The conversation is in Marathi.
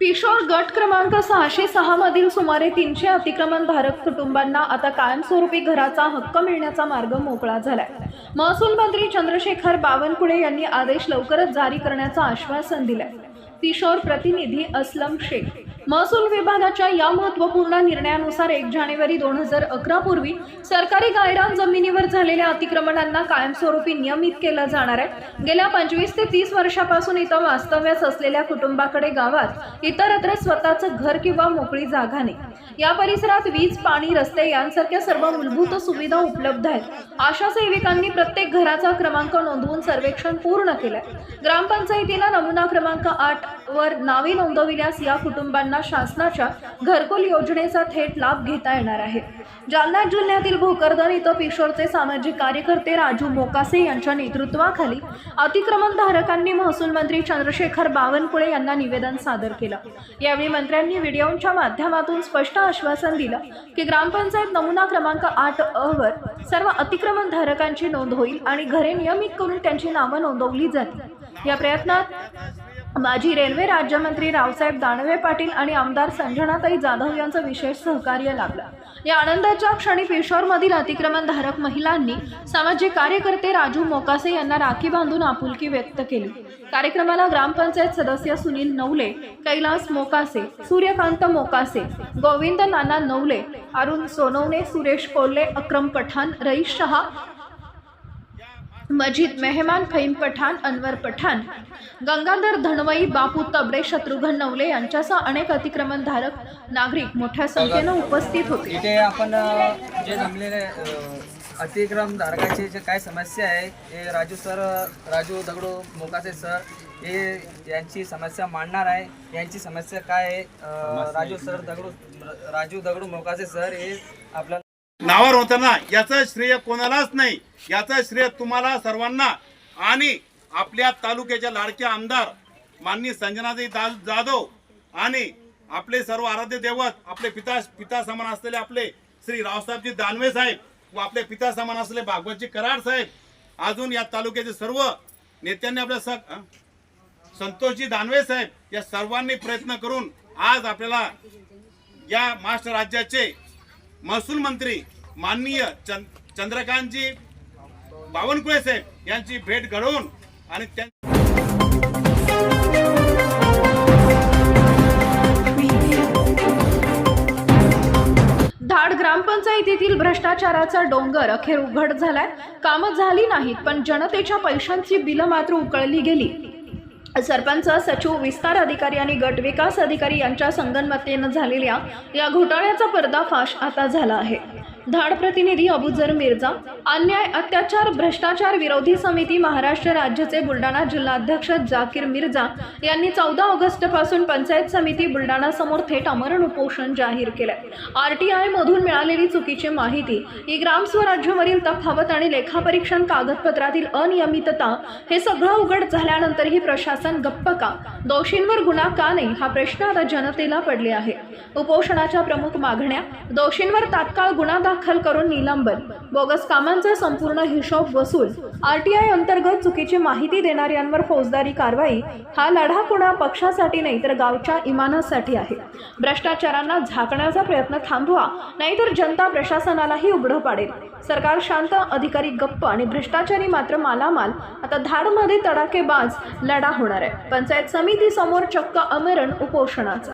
पिशोर गट क्रमांक सहाशे सहा मधील सुमारे तीनशे अतिक्रमणधारक कुटुंबांना आता कायमस्वरूपी घराचा हक्क मिळण्याचा मार्ग मोकळा झालाय. महसूल मंत्री चंद्रशेखर बावनकुळे यांनी आदेश लवकरच जारी करण्याचं आश्वासन दिलंय. पिशोर प्रतिनिधी असलम शेख. महसूल विभागाच्या या महत्त्वपूर्ण निर्णयानुसार एक जानेवारी दोन हजार अकरा पूर्वी सरकारी गायरान जमिनीवर झालेल्या अतिक्रमणांना कायमस्वरूपी नियमित केलं जाणार आहे. गेल्या पंचवीस ते तीस वर्षापासून इथं वास्तव्यास असलेल्या कुटुंबाकडे गावात इतरत्र स्वतःचं घर किंवा मोकळी जागा नाही. या परिसरात वीज पाणी रस्ते यांसारख्या सर्व मूलभूत सुविधा उपलब्ध आहेत. आशा सेविकांनी प्रत्येक घराचा क्रमांक नोंदवून सर्वेक्षण पूर्ण केलंय. ग्रामपंचायतीला नमुना क्रमांक आठ वर नावे नोंदविल्यास या कुटुंबांना शासनाच्या घरकुल योजनेचा थेट लाभ घेता येणार आहे. जालना जिल्ह्यातील भोकरदन इथं पिशोरचे सामाजिक कार्यकर्ते राजू मोकासे यांच्या नेतृत्वाखाली अतिक्रमणधारकांनी महसूल मंत्री चंद्रशेखर बावनकुळे यांना निवेदन सादर केलं. यावेळी मंत्र्यांनी व्हिडिओच्या माध्यमातून स्पष्ट आश्वासन दिलं की ग्रामपंचायत नमुना क्रमांक आठ अ वर सर्व अतिक्रमणधारकांची नोंद होईल आणि घरे नियमित करून त्यांची नावं नोंदवली जातील. या प्रयत्नात माजी रेल्वे राज्यमंत्री रावसाहेब दानवे पाटील आणि आमदार संजनाताई जाधव यांचं विशेष सहकार्य लाभलं. या आनंदाच्या क्षणी पेशोरमधील अतिक्रमणधारक महिलांनी सामाजिक कार्यकर्ते राजू मोकासे यांना राखी बांधून आपुलकी व्यक्त केली. कार्यक्रमाला ग्रामपंचायत सदस्य सुनील नवले कैलास मोकासे सूर्यकांत मोकासे गोविंद नाना नवले अरुण सोनवणे सुरेश कोल्हे अक्रम पठाण रईस शहा मजीद मेहमान फहीम पठाण अनवर पठाण गंगाधर धनवई बापू तबडे शत्रुघ्न नवले यांच्यासह अनेक अतिक्रमणधारक नागरिक मोठ्या संख्येनं उपस्थित होते. इथे आपण अ, जे जमलेले अतिक्रम धारकाची जे काय समस्या आहे हे राजू सर राजू दगडू मोकासे सर हे यांची समस्या मांडणार आहे. यांची समस्या काय आहे? अ, राजू सर दगडू राजू दगडू मोकासे सर हे आपल्याला नावावर होताना याचं श्रेय कोणालाच नाही. याचं श्रेय तुम्हाला सर्वांना. आणि आपल्या तालुक्याच्या लाडक्या आमदार माननीय संजनाजी दा- जाधव आणि आपले सर्व आराध्य दैवत आपले पिता पिता समान असलेले आपले श्री रावसाहेबजी दानवे साहेब व आपले पिता समान असलेले भागवतजी कराड साहेब अजून या तालुक्याचे सर्व नेत्यांनी आपल्या स संतोषजी दानवे साहेब या सर्वांनी प्रयत्न करून आज आपल्याला या महाराष्ट्र राज्याचे महसूल मंत्री माननीय चंद चंद्रकांतजी बावनकुळे साहेब यांची भेट घडवून आणि त्या धाड ग्रामपंचायतीतील भ्रष्टाचाराचा डोंगर अखेर उघड झालाय. कामं झाली नाहीत पण जनतेच्या पैशांची बिलं मात्र उकळली गेली. सरपंच सचिव विस्तार अधिकारी आणि गट विकास अधिकारी यांच्या संगनमतेनं झालेल्या या घोटाळ्याचा पर्दाफाश आता झाला आहे. धाड प्रतिनिधी अबुजर मिर्झा अन्याय अत्याचार भ्रष्टाचार विरोधी समिती महाराष्ट्र राज्याचे बुलढाणा जिल्हाध्यक्ष जाकीर मिर्झा यांनी चौदा ऑगस्टपासून पंचायत समिती बुलढाणा समोर थेट अमरण उपोषण जाहीर केलंय. आरटीआय मधून मिळालेली चुकीची माहिती ही ग्रामस्वराज्यावरील तफावत आणि लेखापरीक्षण कागदपत्रातील अनियमितता हे सगळं उघड झाल्यानंतरही प्रशासन गप्प का? दोषींवर गुन्हा का नाही? हा प्रश्न आता जनतेला पडले आहे. उपोषणाच्या प्रमुख मागण्या दोषींवर तात्काळ गुन्हा दाखल दाखल करून निलंबन. बोगस कामांचा संपूर्ण हिशोब वसूल. आरटीआय अंतर्गत चुकीची माहिती देणाऱ्यांवर फौजदारी कारवाई. हा लढा कुणा पक्षासाठी नाही तर गावच्या इमानासाठी आहे. भ्रष्टाचारांना झाकण्याचा प्रयत्न थांबवा नाहीतर जनता प्रशासनालाही उघडं पाडेल. सरकार शांत अधिकारी गप्प आणि भ्रष्टाचारी मात्र मालामाल. आता धाडमध्ये तडाकेबाज लढा होणार आहे. पंचायत समिती समोर चक्क अमरण उपोषणाचा.